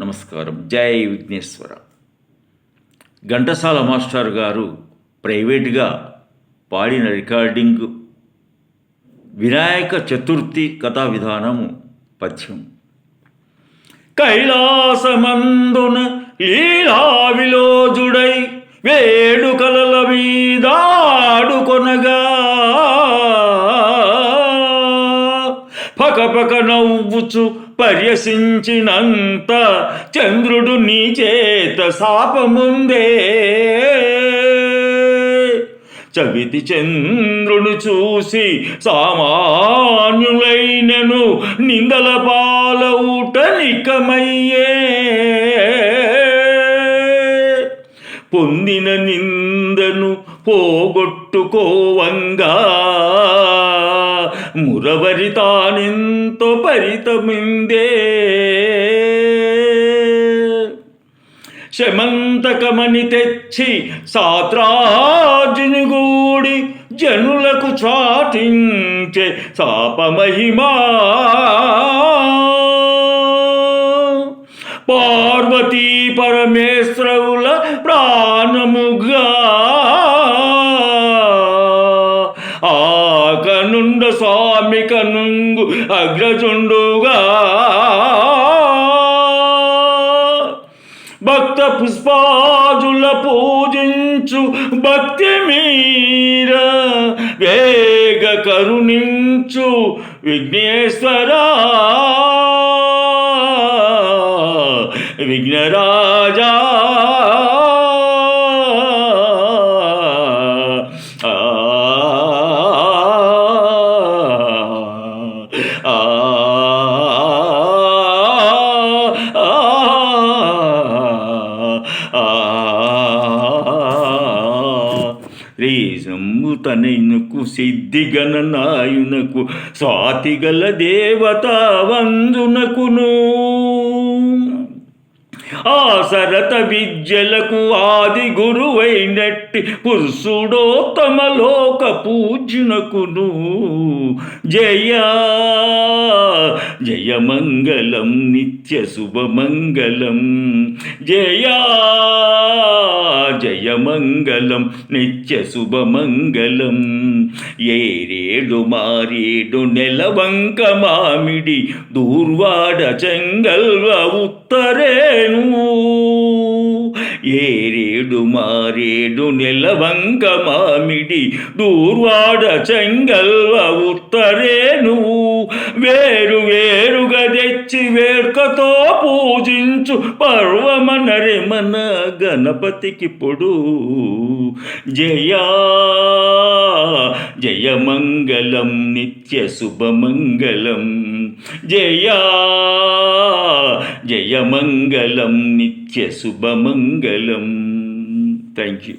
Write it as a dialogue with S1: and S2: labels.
S1: నమస్కారం. జై విఘ్నేశ్వర. ఘంటసాల మాస్టర్ గారు ప్రైవేట్గా పాడిన రికార్డింగ్ వినాయక చతుర్థి కథా విధానము పద్యం. కైలాసమందున లీలా విలోజుడై వే పకపక నవ్వుచు పర్యసించినంత చంద్రుడు నీ చేత శాపముందే. చవితి చంద్రుడు చూసి సామాన్యులైనను నిందల పాలవుట నికమయ్యే. పొందిన నిందను పోగొట్టుకోవంగా. మురవరి తానెంతో పరితమిందే శమంతకమని తెచ్చి సాత్రాజుని గూడి జనులకు చాటించే శాపమహిమా. పార్వతీ పరమేశ్వరుల ప్రాణముగా ఆకనుండ స్వామిక నుంగు అగ్రజుండుగా. భక్త పుష్పాజుల పూజించు భక్తి మీర వేగ కరుణించు విఘ్నేశ్వరా. విఘ్నరాజా. రేసంబు తనైనకు సిద్ధిగణనాయునకు స్వాతిగల దేవత వందునకును. ఆ సరత విద్యలకు ఆది గురువైనట్టి పురుషుడోత్తమ లోక పూజ్యునకును. జయ జయమంగళం నిత్య శుభమంగళం జయా జయమంగళం నిత్య శుభమంగళం. ఏరేడు మారేడు నెలవంక మామిడి దూర్వాడ చెంగల్వ ఉత్తరేను ఏరేడు మారేడు నెలవంక మామిడి దూర్వాడ చెంగల్వ ఉత్తరేను వేడుకతో పూజించు పర్వమనరే మన గణపతికి పొడు. జయా జయమంగళం నిత్య శుభమంగళం. జయా జయమంగళం నిత్య శుభమంగళం. Thank you